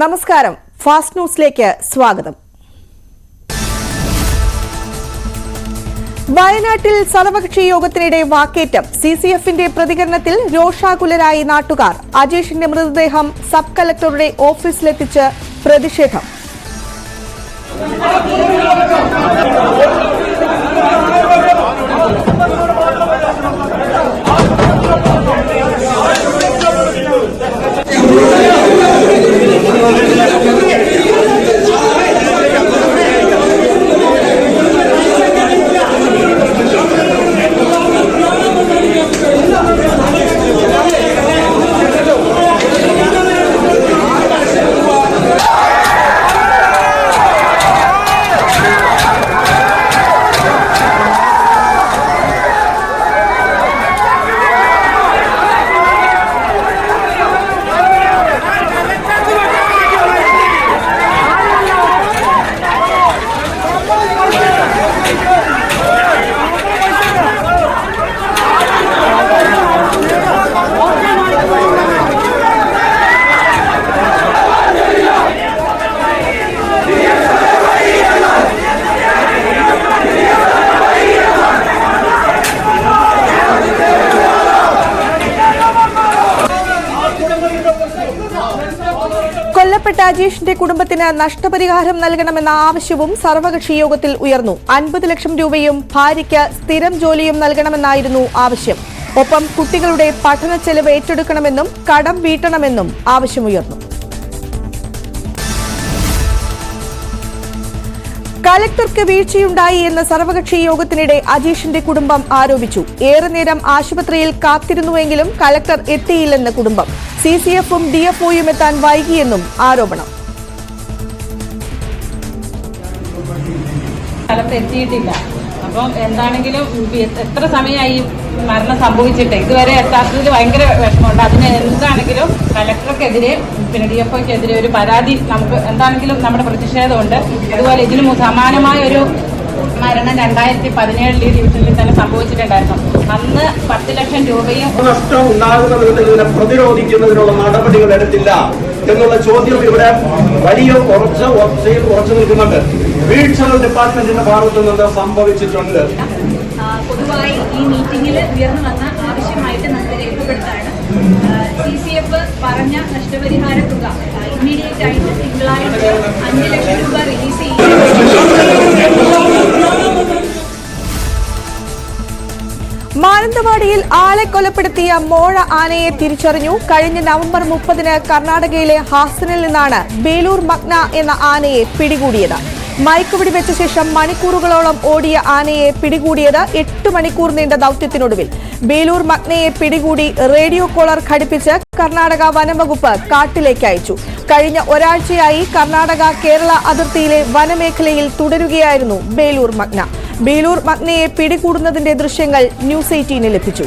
നമസ്കാരം. ഫാസ്റ്റ് ന്യൂസിലേക്ക് സ്വാഗതം. വയനാട്ടിൽ സർവകക്ഷി യോഗത്തിനിടെ വാക്കേറ്റം. സി സി എഫിന്റെ പ്രതികരണത്തിൽ രോഷാകുലരായി നാട്ടുകാർ. അജേഷിന്റെ മൃതദേഹം സബ് കലക്ടറുടെ ഓഫീസിലെത്തിച്ച് പ്രതിഷേധം. കൊല്ലപ്പെട്ട അജീഷിന്റെ കുടുംബത്തിന് നഷ്ടപരിഹാരം നൽകണമെന്ന ആവശ്യവും സർവകക്ഷി യോഗത്തിൽ ഉയർന്നു. അൻപത് ലക്ഷം രൂപയും ഭാര്യയ്ക്ക് സ്ഥിരം ജോലിയും നൽകണമെന്നായിരുന്നു ആവശ്യം. ഒപ്പം കുട്ടികളുടെ പഠന ചെലവ് ഏറ്റെടുക്കണമെന്നും കടം വീട്ടണമെന്നും ആവശ്യമുയർന്നു. കലക്ടർക്ക് വീഴ്ചയുണ്ടായി എന്ന സർവകക്ഷി യോഗത്തിനിടെ അജീഷിന്റെ കുടുംബം ആരോപിച്ചു. ഏറെ നേരം ആശുപത്രിയിൽ കാത്തിരുന്നുവെങ്കിലും കലക്ടർ എത്തിയില്ലെന്ന് കുടുംബം. സി സി എഫും ഡിഎഫ്ഒയും എത്താൻ വൈകിയെന്നും ആരോപണം. എത്തിയിട്ടില്ല. അപ്പം എന്താണെങ്കിലും എത്ര സമയമായി മരണം സംഭവിച്ചിട്ട്? ഇതുവരെ എത്താത്തതിൽ ഭയങ്കര വിഷമമുണ്ട്. അതിന് എന്താണെങ്കിലും കലക്ടർക്കെതിരെ പിന്നെ ഡി എഫ് ഒക്കെതിരെ ഒരു പരാതി നമുക്ക് എന്താണെങ്കിലും നമ്മുടെ പ്രതിഷേധമുണ്ട്. അതുപോലെ ഇതിന് സമാനമായ ഒരു മരണം രണ്ടായിരത്തി പതിനേഴിൽ ഈ ഡിവിഷനിൽ തന്നെ സംഭവിച്ചിട്ടുണ്ടായിരുന്നു. അന്ന് പത്ത് ലക്ഷം രൂപയും നഷ്ടം പ്രതിരോധിക്കുന്നതിനുള്ള നടപടികൾ എടുത്തില്ല എന്നുള്ള ചോദ്യം ഇവിടെ വലിയ ഉറച്ച ഉറച്ചയിൽ ഉറച്ചു നിൽക്കുന്നുണ്ട്. വീഴ്ചകൾ ഡിപ്പാർട്ട്മെന്റിന്റെ ഭാഗത്തു നിന്ന് സംഭവിച്ചിട്ടുണ്ട്. പൊതുവായി ഈ മീറ്റിംഗിൽ ഉയർന്നു വന്ന ആവശ്യമായിട്ട് നമ്മൾ രേഖപ്പെടുത്താണ്. സി സി എഫ് പറഞ്ഞ നഷ്ടപരിഹാര തുക ഇമ്മീഡിയറ്റ് ആയിട്ട് തിങ്കളാഴ്ച അഞ്ച് ലക്ഷം രൂപ റിലീസ് ചെയ്യും മാനന്തവാടിയിൽ ആളെ കൊലപ്പെടുത്തിയ മോഴ ആനയെ തിരിച്ചറിഞ്ഞു. കഴിഞ്ഞ നവംബർ മുപ്പതിന് കർണാടകയിലെ ഹാസനിൽ നിന്നാണ് ബേലൂർ മഗ്ന എന്ന ആനയെ പിടികൂടിയത്. മയക്കുപിടി വെച്ച ശേഷം മണിക്കൂറുകളോളം ഓടിയ ആനയെ പിടികൂടിയത് എട്ട് മണിക്കൂർ നീണ്ട ദൌത്യത്തിനൊടുവിൽ. ബേലൂർ മഗ്നയെ പിടികൂടി റേഡിയോ കോളർ ഘടിപ്പിച്ച് കർണാടക വനംവകുപ്പ് കാട്ടിലേക്ക് അയച്ചു. കഴിഞ്ഞ ഒരാഴ്ചയായി കർണാടക കേരള അതിർത്തിയിലെ വനമേഖലയിൽ തുടരുകയായിരുന്നു ബേലൂർ മഗ്ന. ബേലൂർ മഗ്നയെ പിടികൂടുന്നതിന്റെ ദൃശ്യങ്ങൾ ന്യൂസ് എയ്റ്റീന് ലഭിച്ചു.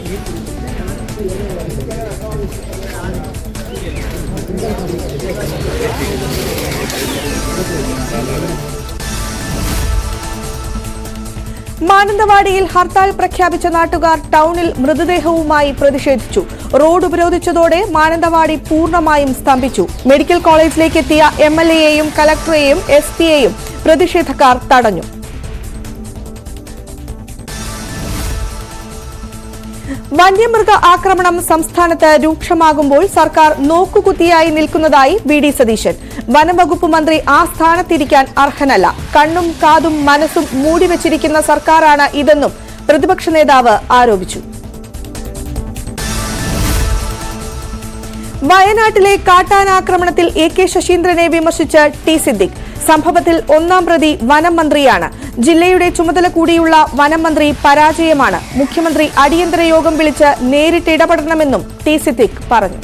മാനന്തവാടിയിൽ ഹർത്താൽ പ്രഖ്യാപിച്ച നാട്ടുകാർ ടൗണിൽ മൃതദേഹവുമായി പ്രതിഷേധിച്ചു. റോഡ് ഉപരോധിച്ചതോടെ മാനന്തവാടി പൂർണമായും സ്തംഭിച്ചു. മെഡിക്കൽ കോളേജിലേക്ക് എത്തിയ എം എൽ എയെയും കലക്ടറെയും എസ് പിയെയും പ്രതിഷേധക്കാർ തടഞ്ഞു. വന്യമൃഗ ആക്രമണം സംസ്ഥാനത്ത് രൂക്ഷമാകുമ്പോൾ സർക്കാർ നോക്കുകുത്തിയായി നിൽക്കുന്നതായി വി ഡി സതീശൻ. വനംവകുപ്പ് മന്ത്രി ആ സ്ഥാനത്തിരിക്കാൻ അർഹനല്ല. കണ്ണും കാതും മനസ്സും മൂടിവെച്ചിരിക്കുന്ന സർക്കാരാണ് ഇതെന്നും പ്രതിപക്ഷ നേതാവ് ആരോപിച്ചു. വയനാട്ടിലെ കാട്ടാനാക്രമണത്തിൽ എ കെ ശശീന്ദ്രനെ വിമർശിച്ച് ടി സിദ്ദിഖ്. സംഭവത്തിൽ ഒന്നാം പ്രതി വനം മന്ത്രിയാണ്. ജില്ലയുടെ ചുമതല കൂടിയുള്ള വനംമന്ത്രി പരാജയമാണ്. മുഖ്യമന്ത്രി അടിയന്തര യോഗം വിളിച്ച് നേരിട്ട് ഇടപെടണമെന്നും ടി സിദ്ദിഖ് പറഞ്ഞു.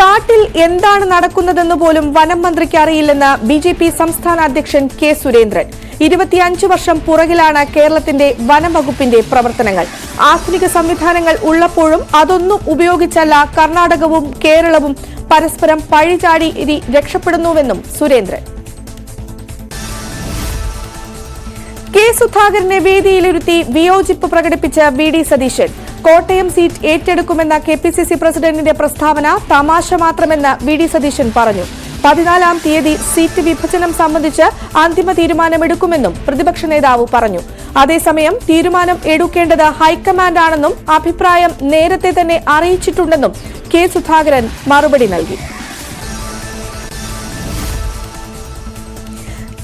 കാട്ടിൽ എന്താണ് നടക്കുന്നതെന്ന് പോലും വനം മന്ത്രിക്ക് അറിയില്ലെന്ന് ബി സംസ്ഥാന അധ്യക്ഷൻ കെ സുരേന്ദ്രൻ. ഇരുപത്തിയഞ്ച് വർഷം പുറകിലാണ് കേരളത്തിന്റെ വനം വകുപ്പിന്റെ പ്രവർത്തനങ്ങൾ. ആധുനിക സംവിധാനങ്ങൾ ഉള്ളപ്പോഴും അതൊന്നും ഉപയോഗിച്ചല്ല. കർണാടകവും കേരളവും പരസ്പരം പഴിചാടി ഇനി രക്ഷപ്പെടുന്നുവെന്നും സുരേന്ദ്രൻ. കെ സുധാകരനെ വേദിയിലിരുത്തി വിയോജിപ്പ് പ്രകടിപ്പിച്ച V D Satheesan. Kottayam seat ഏറ്റെടുക്കുമെന്ന K P C C പ്രസിഡന്റിന്റെ പ്രസ്താവന തമാശ മാത്രമെന്ന് വി ഡി സതീശൻ പറഞ്ഞു. പതിനാലാം തീയതി സീറ്റ് വിഭജനം സംബന്ധിച്ച് അന്തിമ തീരുമാനമെടുക്കുമെന്നും പ്രതിപക്ഷ നേതാവ് പറഞ്ഞു. അതേസമയം തീരുമാനം എടുക്കേണ്ടത് ഹൈക്കമാൻഡാണെന്നും അഭിപ്രായം നേരത്തെ തന്നെ അറിയിച്ചിട്ടുണ്ടെന്നും കെ സുധാകരൻ മറുപടി നൽകി.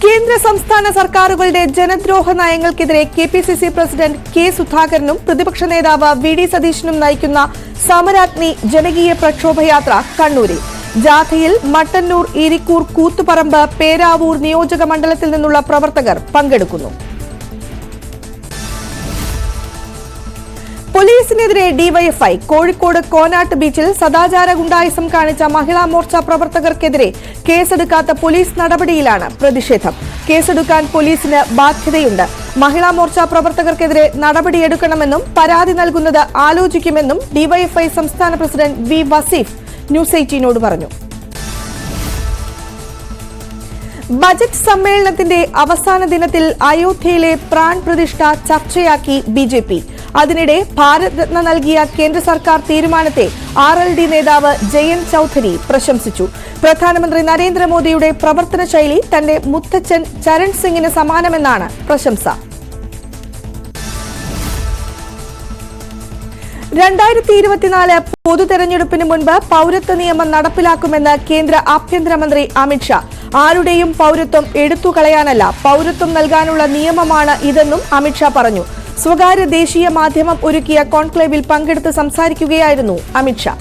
കേന്ദ്ര സംസ്ഥാന സർക്കാരുകളുടെ ജനദ്രോഹ നയങ്ങൾക്കെതിരെ K P C C president K സുധാകരനും പ്രതിപക്ഷ നേതാവ് വി ഡി സതീശനും നയിക്കുന്ന സമരാഗ്നി ജനകീയ പ്രക്ഷോഭയാത്ര കണ്ണൂരിൽ. ജാഥയിൽ മട്ടന്നൂർ ഇരിക്കൂർ കൂത്തുപറമ്പ് പേരാവൂർ നിയോജക മണ്ഡലത്തിൽ നിന്നുള്ള പ്രവർത്തകർ പങ്കെടുക്കുന്നു. പോലീസിനെതിരെ ഡിവൈഎഫ്ഐ കോഴിക്കോട് കോനാട്ട് ബീച്ചിൽ സദാചാര ഗുണ്ടായിസം കാണിച്ച മഹിളാ മോർച്ച പ്രവർത്തകർക്കെതിരെ കേസെടുക്കാത്ത പോലീസ് നടപടിയിലാണ് പ്രതിഷേധം. കേസെടുക്കാൻ പോലീസിന് ബാധ്യതയുണ്ട്. മഹിളാ മോർച്ച പ്രവർത്തകർക്കെതിരെ നടപടിയെടുക്കണമെന്നും പരാതി നൽകുന്നത് ആലോചിക്കുമെന്നും ഡിവൈഎഫ്ഐ സംസ്ഥാന പ്രസിഡന്റ് വി വസീഫ് ന്യൂസ് എയ്റ്റീനോട് പറഞ്ഞു. ബജറ്റ് സമ്മേളനത്തിന്റെ അവസാന ദിനത്തിൽ അയോധ്യയിലെ പ്രാൺ പ്രതിഷ്ഠ ചർച്ചയാക്കി ബി ജെ പി. അതിനിടെ ഭാരത് രത്ന നൽകിയ കേന്ദ്ര സർക്കാർ തീരുമാനത്തെ ആർ എൽ ഡി നേതാവ് ജയന്ത് ചൌധരി പ്രശംസിച്ചു. പ്രധാനമന്ത്രി നരേന്ദ്രമോദിയുടെ പ്രവർത്തന ശൈലി തന്റെ മുത്തച്ഛൻ ചരൺ സിംഗിന് സമാനമെന്നാണ് പ്രശംസ. രണ്ടായിരത്തി ഇരുപത്തിനാല് പൊതു തെരഞ്ഞെടുപ്പിന് മുൻപ് പൌരത്വ നിയമം നടപ്പിലാക്കുമെന്ന് കേന്ദ്ര ആഭ്യന്തരമന്ത്രി അമിത്ഷാ ആരുടെയും പൌരത്വം എടുത്തുകളയാനല്ല പൌരത്വം നൽകാനുള്ള നിയമമാണ് ഇതെന്നും അമിത്ഷാ പറഞ്ഞു. സ്വകാര്യ ദേശീയ മാധ്യമം ഒരുക്കിയ കോൺക്ലേവിൽ പങ്കെടുത്ത് സംസാരിക്കുകയായിരുന്നു അമിത്ഷാ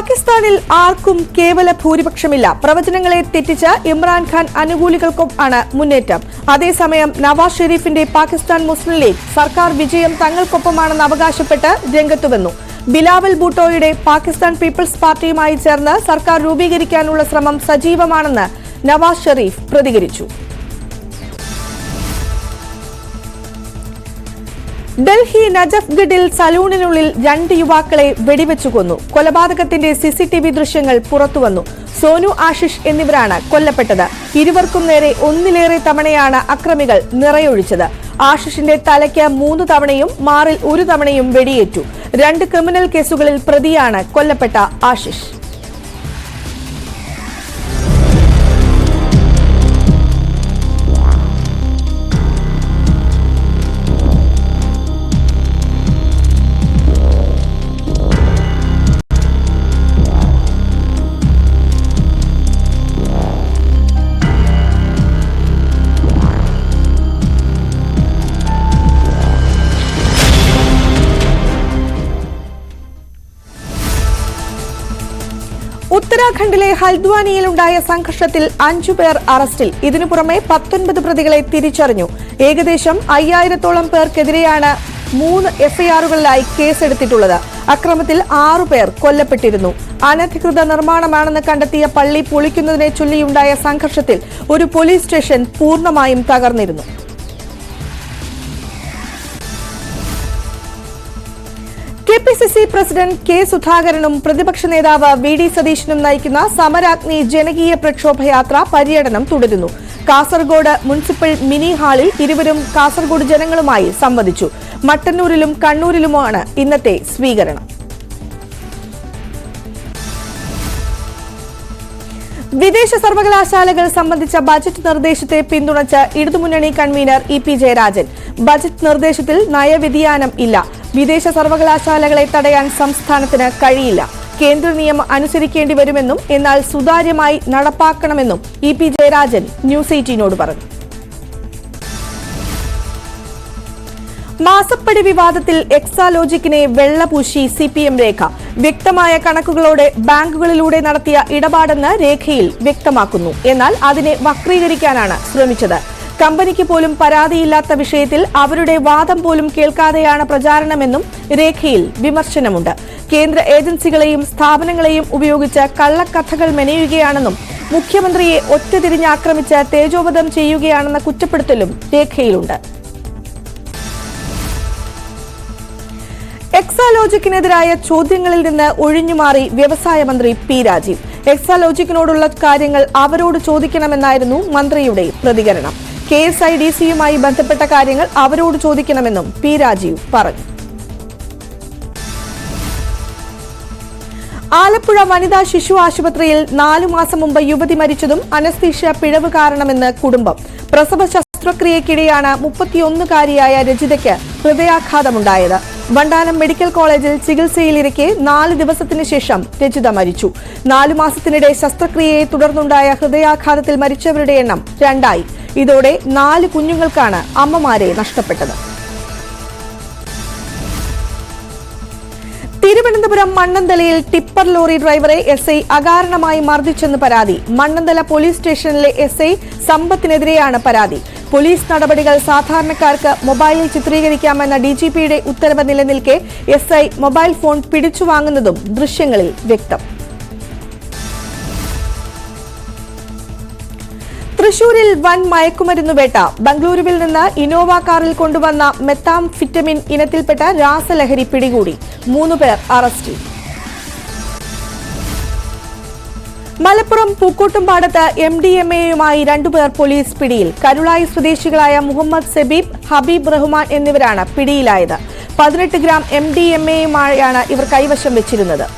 പാകിസ്ഥാനിൽ ആർക്കും കേവല ഭൂരിപക്ഷമില്ല. പ്രവചനങ്ങളെ തെറ്റിച്ച് ഇമ്രാൻഖാൻ അനുകൂലികൾക്കും ആണ് മുന്നേറ്റം. അതേസമയം നവാസ് ഷെരീഫിന്റെ പാകിസ്ഥാൻ മുസ്ലിം ലീഗ് സർക്കാർ വിജയം തങ്ങൾക്കൊപ്പമാണെന്ന് അവകാശപ്പെട്ട് രംഗത്തുവന്നു ബിലാവൽ ഭൂട്ടോയുടെ പാകിസ്ഥാൻ പീപ്പിൾസ് പാർട്ടിയുമായി ചേർന്ന് സർക്കാർ രൂപീകരിക്കാനുള്ള ശ്രമം സജീവമാണെന്ന് നവാസ് ഷെരീഫ് പ്രതികരിച്ചു. ഡൽഹി നജഫ്ഗഡിൽ സലൂണിനുള്ളിൽ രണ്ട് യുവാക്കളെ വെടിവെച്ചു കൊന്നു. കൊലപാതകത്തിന്റെ സിസിടിവി ദൃശ്യങ്ങൾ പുറത്തുവന്നു. സോനു ആശിഷ് എന്നിവരാണ് കൊല്ലപ്പെട്ടത്. ഇരുവർക്കും നേരെ ഒന്നിലേറെ തവണയാണ് അക്രമികൾ നിറയൊഴിച്ചത്. ആശിഷിന്റെ തലയ്ക്ക് മൂന്ന് തവണയും മാറിൽ ഒരു തവണയും വെടിയേറ്റു. രണ്ട് ക്രിമിനൽ കേസുകളിൽ പ്രതിയാണ് കൊല്ലപ്പെട്ട ആശിഷ്. ഉത്തരാഖണ്ഡിലെ ഹൽദ്വാനിയിലുണ്ടായ സംഘർഷത്തിൽ അഞ്ചുപേർ അറസ്റ്റിൽ. ഇതിനു പുറമെ പത്തൊൻപത് പ്രതികളെ തിരിച്ചറിഞ്ഞു. ഏകദേശം അയ്യായിരത്തോളം പേർക്കെതിരെയാണ് മൂന്ന് എഫ്ഐആറുകളിലായി കേസെടുത്തിട്ടുള്ളത്. അക്രമത്തിൽ ആറുപേർ കൊല്ലപ്പെട്ടിരുന്നു. അനധികൃത നിർമ്മാണമാണെന്ന് കണ്ടെത്തിയ പള്ളി പൊളിക്കുന്നതിനെ ചൊല്ലിയുണ്ടായ സംഘർഷത്തിൽ ഒരു പോലീസ് സ്റ്റേഷൻ പൂർണമായും തകർന്നിരുന്നു. K P C C president K സുധാകരനും പ്രതിപക്ഷ നേതാവ് വി ഡി സതീശനും നയിക്കുന്ന സമരാഗ്നി ജനകീയ പ്രക്ഷോഭയാത്ര പര്യടനം തുടരുന്നു. കാസർഗോഡ് മുനിസിപ്പൽ മിനി ഹാളിൽ ഇരുവരും കാസർഗോഡ് ജനങ്ങളുമായി സംവദിച്ചു. മട്ടന്നൂരിലും കണ്ണൂരിലുമാണ് ഇന്നത്തെ സ്വീകരണം. വിദേശ സർവകലാശാലകൾ സംബന്ധിച്ച ബജറ്റ് നിർദ്ദേശത്തെ പിന്തുണച്ച് ഇടതുമുന്നണി convener E P Jayarajan. Budget നിർദ്ദേശത്തിൽ നയവ്യതിയാനം ഇല്ല. വിദേശ സർവകലാശാലകളെ തടയാൻ സംസ്ഥാനത്തിന് കഴിയില്ല. കേന്ദ്ര നിയമം അനുസരിക്കേണ്ടി വരുമെന്നും എന്നാൽ സുതാര്യമായി നടപ്പാക്കണമെന്നും ഇ പി ജയരാജൻ ന്യൂസ് എയ്റ്റീനോട് പറഞ്ഞു. മാസപ്പടി വിവാദത്തിൽ എക്സാലോജിക്കിനെ വെള്ളപൂശി സി പി എം രേഖ. വ്യക്തമായ കണക്കുകളോടെ ബാങ്കുകളിലൂടെ നടത്തിയ ഇടപാടെന്ന് രേഖയിൽ വ്യക്തമാക്കുന്നു. എന്നാൽ അതിനെ വക്രീകരിക്കാനാണ് ശ്രമിച്ചത്. കമ്പനിക്ക് പോലും പരാതിയില്ലാത്ത വിഷയത്തിൽ അവരുടെ വാദം പോലും കേൾക്കാതെയാണ് പ്രചാരണമെന്നും രേഖയിൽ വിമർശനമുണ്ട്. കേന്ദ്ര ഏജൻസികളെയും സ്ഥാപനങ്ങളെയും ഉപയോഗിച്ച് കള്ളക്കഥകൾ മെനയുകയാണെന്നും മുഖ്യമന്ത്രിയെ ഒറ്റതിരിഞ്ഞ് ആക്രമിച്ച് തേജോവധം ചെയ്യുകയാണെന്ന കുറ്റപ്പെടുത്തലും രേഖയിലുണ്ട്. എക്സാലോജിക്കിനെതിരായ ചോദ്യങ്ങളിൽ നിന്ന് ഒഴിഞ്ഞുമാറി വ്യവസായ മന്ത്രി പി രാജീവ്. എക്സാലോജിക്കിനോടുള്ള കാര്യങ്ങൾ അവരോട് ചോദിക്കണമെന്നായിരുന്നു മന്ത്രിയുടെ പ്രതികരണം. കെ എസ് ഐ ഡി സിയുമായി ബന്ധപ്പെട്ട കാര്യങ്ങൾ അവരോട് ചോദിക്കണമെന്നും പി രാജീവ് പറഞ്ഞു. ആലപ്പുഴ വനിതാ ശിശു ആശുപത്രിയിൽ നാലു മാസം മുമ്പ് യുവതി മരിച്ചതും അനസ്തീഷ്യ പിഴവ് കാരണമെന്ന് കുടുംബം. പ്രസവ ശസ്ത്രക്രിയക്കിടെയാണ് മുപ്പത്തിയൊന്നുകാരിയായ രജിതയ്ക്ക് ഹൃദയാഘാതമുണ്ടായത്. വണ്ടാനം മെഡിക്കൽ കോളേജിൽ ചികിത്സയിലിരിക്കെ നാല് ദിവസത്തിന് ശേഷം രജിത മരിച്ചു. നാലു മാസത്തിനിടെ ശസ്ത്രക്രിയയെ തുടർന്നുണ്ടായ ഹൃദയാഘാതത്തിൽ മരിച്ചവരുടെ എണ്ണം രണ്ടായി. ഇതോടെ നാല് കുഞ്ഞുങ്ങൾക്കാണ് അമ്മമാരെ നഷ്ടപ്പെട്ടത്. തിരുവനന്തപുരം മണ്ണന്തലയിൽ ടിപ്പർ ലോറി ഡ്രൈവറെ എസ് ഐ അകാരണമായി മർദ്ദിച്ചെന്ന് പരാതി. മണ്ണന്തല പോലീസ് സ്റ്റേഷനിലെ എസ് ഐ സമ്പത്തിനെതിരെയാണ് പരാതി. പോലീസ് നടപടികൾ സാധാരണക്കാർക്ക് മൊബൈലിൽ ചിത്രീകരിക്കാമെന്ന ഡിജിപിയുടെ ഉത്തരവ് നിലനിൽക്കെ എസ് ഐ മൊബൈൽ ഫോൺ പിടിച്ചു വാങ്ങുന്നതും ദൃശ്യങ്ങളിൽ വ്യക്തം. തൃശൂരിൽ വൻ മയക്കുമരുന്ന് വേട്ട. ബംഗളൂരുവിൽ നിന്ന് ഇനോവ കാറിൽ കൊണ്ടുവന്ന മെത്താം ഫിറ്റമിൻ ഇനത്തിൽപ്പെട്ട രാസലഹരി പിടികൂടി. മൂന്ന് പേർ അറസ്റ്റിൽ മലപ്പുറം പൂക്കോട്ടുംപാടത്ത് എം ഡി എം എയുമായി രണ്ടുപേർ പോലീസ് പിടിയിൽ. കരുളായി സ്വദേശികളായ മുഹമ്മദ് സബീബ് ഹബീബ് റഹ്മാൻ എന്നിവരാണ് പിടിയിലായത്. പതിനെട്ട് ഗ്രാം എം ഡി എം എയുമായാണ് ഇവർ കൈവശം വെച്ചിരുന്നത്.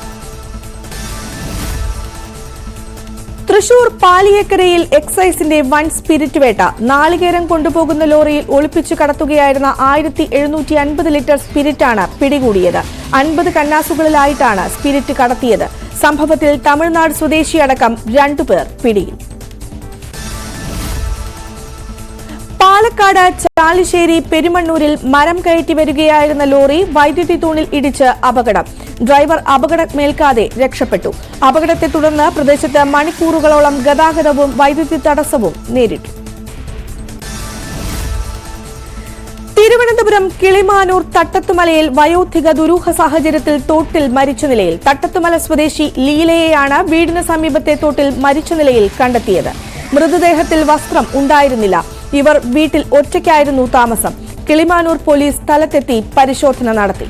തൃശൂർ പാലിയേക്കരയിൽ എക്സൈസിന്റെ വൺ സ്പിരിറ്റ് വേട്ട. നാളികേരം കൊണ്ടുപോകുന്ന ലോറിയിൽ ഒളിപ്പിച്ചു കടത്തുകയായിരുന്ന ആയിരത്തി എഴുന്നൂറ്റി അൻപത് ലിറ്റർ സ്പിരിറ്റാണ് പിടികൂടിയത്. അൻപത് കന്നാസുകളിലായിട്ടാണ് സ്പിരിറ്റ് കടത്തിയത്. സംഭവത്തിൽ തമിഴ്നാട് സ്വദേശിയടക്കം രണ്ടുപേർ പിടിയിൽ. പാലക്കാട് ചാലിശ്ശേരി പെരുമണ്ണൂരിൽ മരം കയറ്റി വരികയായിരുന്ന ലോറി വൈദ്യുതി തൂണിൽ ഇടിച്ച് അപകടം. ഡ്രൈവർ അപകടമേൽക്കാതെ രക്ഷപ്പെട്ടു. അപകടത്തെ തുടർന്ന് പ്രദേശത്ത് മണിക്കൂറുകളോളം ഗതാഗതവും വൈദ്യുതി തടസ്സവും നേരിട്ടു. തിരുവനന്തപുരം കിളിമാനൂർ തട്ടത്തുമലയിൽ വയോധിക ദുരൂഹ സാഹചര്യത്തിൽ തോട്ടിൽ മരിച്ച നിലയിൽ തട്ടത്തുമല സ്വദേശി ലീലയെയാണ് വീടിന് സമീപത്തെ തോട്ടിൽ മരിച്ച നിലയിൽ കണ്ടെത്തിയത്. മൃതദേഹത്തിൽ വസ്ത്രം ഉണ്ടായിരുന്നില്ല. ഇവർ വീട്ടിൽ ഒറ്റയ്ക്കായിരുന്നു താമസം. കിളിമാനൂർ പോലീസ് സ്ഥലത്തെത്തി പരിശോധന നടത്തി.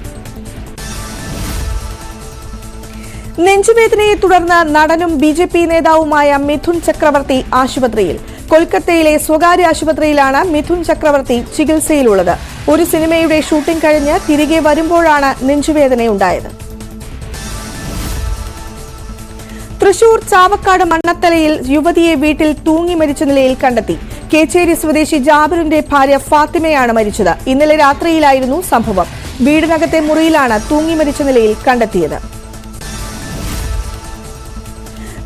നെഞ്ചുവേദനയെ തുടർന്ന് നടനും ബി ജെ പി നേതാവുമായ മിഥുൻ ചക്രവർത്തി ആശുപത്രിയിൽ. കൊൽക്കത്തയിലെ സ്വകാര്യ ആശുപത്രിയിലാണ് മിഥുൻ ചക്രവർത്തി ചികിത്സയിലുള്ളത്. ഒരു സിനിമയുടെ ഷൂട്ടിംഗ് കഴിഞ്ഞ് തിരികെ വരുമ്പോഴാണ് നെഞ്ചുവേദനയുണ്ടായത്. തൃശൂർ ചാവക്കാട് മണ്ണത്തലയിൽ യുവതിയെ വീട്ടിൽ തൂങ്ങി മരിച്ച നിലയിൽ കണ്ടെത്തി. കേച്ചേരി സ്വദേശി ജാബിറിന്റെ ഭാര്യ ഫാത്തിമയാണ് മരിച്ചത്. ഇന്നലെ രാത്രിയിലായിരുന്നു സംഭവം. വീടിനകത്തെ മുറിയിലാണ് തൂങ്ങി മരിച്ച നിലയിൽ കണ്ടെത്തിയത്.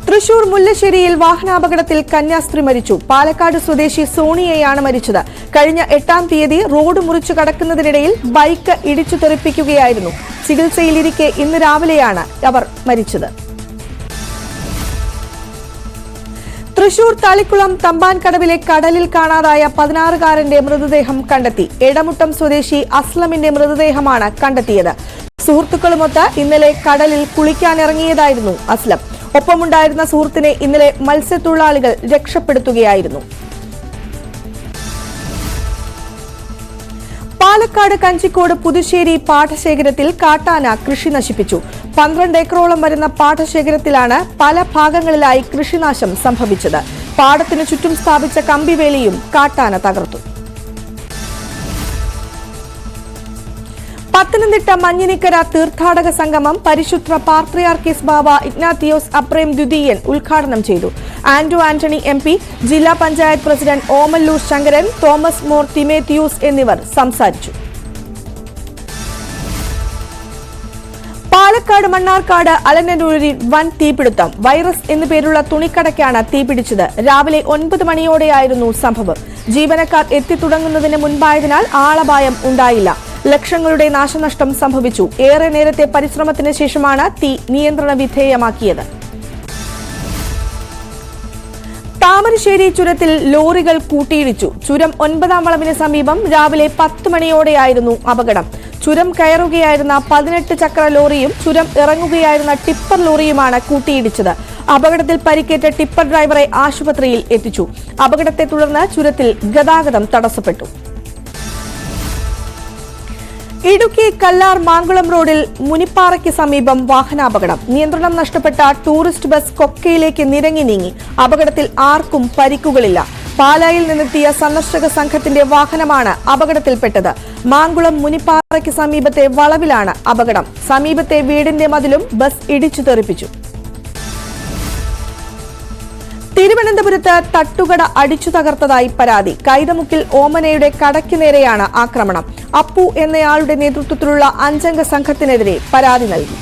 തൃശൂർ മുല്ലശ്ശേരിയിൽ വാഹനാപകടത്തിൽ കന്യാസ്ത്രീ മരിച്ചു. പാലക്കാട് സ്വദേശി സോണിയയാണ് മരിച്ചത്. കഴിഞ്ഞ എട്ടാം തീയതി റോഡ് മുറിച്ചു കടക്കുന്നതിനിടയിൽ ബൈക്ക് ഇടിച്ചു തെറിപ്പിക്കുകയായിരുന്നു. ചികിത്സയിലിരിക്കെ ഇന്ന് രാവിലെയാണ് അവർ മരിച്ചത്. തൃശൂർ തളിക്കുളം തമ്പാൻകടവിലെ കടലിൽ കാണാതായ പതിനാറുകാരന്റെ മൃതദേഹം കണ്ടെത്തി. എടമുട്ടം സ്വദേശി അസ്ലമിന്റെ മൃതദേഹമാണ് കണ്ടെത്തിയത്. സുഹൃത്തുക്കളുമൊത്ത് ഇന്നലെ കടലിൽ കുളിക്കാനിറങ്ങിയതായിരുന്നു അസ്ലം. ഒപ്പമുണ്ടായിരുന്ന സുഹൃത്തിനെ ഇന്നലെ മത്സ്യത്തൊഴിലാളികൾ രക്ഷപ്പെടുത്തുകയായിരുന്നു. പാലക്കാട് കഞ്ചിക്കോട് പുതുശ്ശേരി പാഠശേഖരത്തിൽ കാട്ടാന കൃഷി നശിപ്പിച്ചു. പന്ത്രണ്ട് ഏക്കറോളം വരുന്ന പാഠശേഖരത്തിലാണ് പല ഭാഗങ്ങളിലായി കൃഷിനാശം സംഭവിച്ചത്. പാടത്തിനു ചുറ്റും സ്ഥാപിച്ച കമ്പിവേലിയും കാട്ടാന തകർത്തു. പത്തനംതിട്ട മഞ്ഞിനിക്കര തീർത്ഥാടക സംഗമം പരിശുദ്ധ പാർത്രിയാർക്കീസ് ബാബ ഇഗ്നാത്തിയോസ് അപ്രേം ദ്വിതീയൻ ഉദ്ഘാടനം ചെയ്തു. ആന്റോ ആന്റണി എം പി ജില്ലാ പഞ്ചായത്ത് പ്രസിഡന്റ് ഓമല്ലൂർ ശങ്കരൻ തോമസ് മോർ തിമേത്തിയൂസ് എന്നിവർ സംസാരിച്ചു. പാലക്കാട് മണ്ണാർക്കാട് അലനല്ലൂരിൽ വൻ തീപിടുത്തം. വൈറസ് എന്നു പേരുള്ള തുണിക്കടയ്ക്കാണ് തീപിടിച്ചത്. രാവിലെ ഒൻപത് മണിയോടെയായിരുന്നു സംഭവം. ജീവനക്കാർ എത്തിത്തുടങ്ങുന്നതിന് മുൻപായതിനാൽ ആളപായം ഉണ്ടായില്ല. ലക്ഷങ്ങളുടെ നാശനഷ്ടം സംഭവിച്ചു. ഏറെ നേരത്തെ പരിശ്രമത്തിന് ശേഷമാണ് തീ നിയന്ത്രണ വിധേയമാക്കിയത്. താമരശ്ശേരി ചുരത്തിൽ ലോറികൾ കൂട്ടിയിടിച്ചു. ചുരം ഒൻപതാം വളവിന് സമീപം രാവിലെ പത്ത് മണിയോടെയായിരുന്നു അപകടം. ചുരം കയറുകയായിരുന്ന പതിനെട്ട് ചക്ര ലോറിയും ചുരം ഇറങ്ങുകയായിരുന്ന ടിപ്പർ ലോറിയുമാണ് കൂട്ടിയിടിച്ചത്. അപകടത്തിൽ പരിക്കേറ്റ ടിപ്പർ ഡ്രൈവറെ ആശുപത്രിയിൽ എത്തിച്ചു. അപകടത്തെ തുടർന്ന് ചുരത്തിൽ ഗതാഗതം തടസ്സപ്പെട്ടു. ഇടുക്കി കല്ലാർ മാങ്കുളം റോഡിൽ മുനിപ്പാറയ്ക്ക് സമീപം വാഹനാപകടം. നിയന്ത്രണം നഷ്ടപ്പെട്ട ടൂറിസ്റ്റ് ബസ് കൊക്കയിലേക്ക് നിരങ്ങി നീങ്ങി. അപകടത്തിൽ ആർക്കും പരിക്കുകളില്ല. പാലായിൽ നിന്നെത്തിയ സന്ദർശക സംഘത്തിന്റെ വാഹനമാണ് അപകടത്തിൽപ്പെട്ടത്. മാങ്കുളം മുനിപ്പാറയ്ക്ക് സമീപത്തെ വളവിലാണ് അപകടം. സമീപത്തെ വീടിന്റെ മതിലും ബസ് ഇടിച്ചു തെറിപ്പിച്ചു. തിരുവനന്തപുരത്ത് തട്ടുകട അടിച്ചു തകർത്തതായി പരാതി. കൈതമുക്കിൽ ഓമനയുടെ കടയ്ക്ക് നേരെയാണ് ആക്രമണം. അപ്പു എന്നയാളുടെ നേതൃത്വത്തിലുള്ള അഞ്ചംഗ സംഘത്തിനെതിരെ പരാതി നൽകി.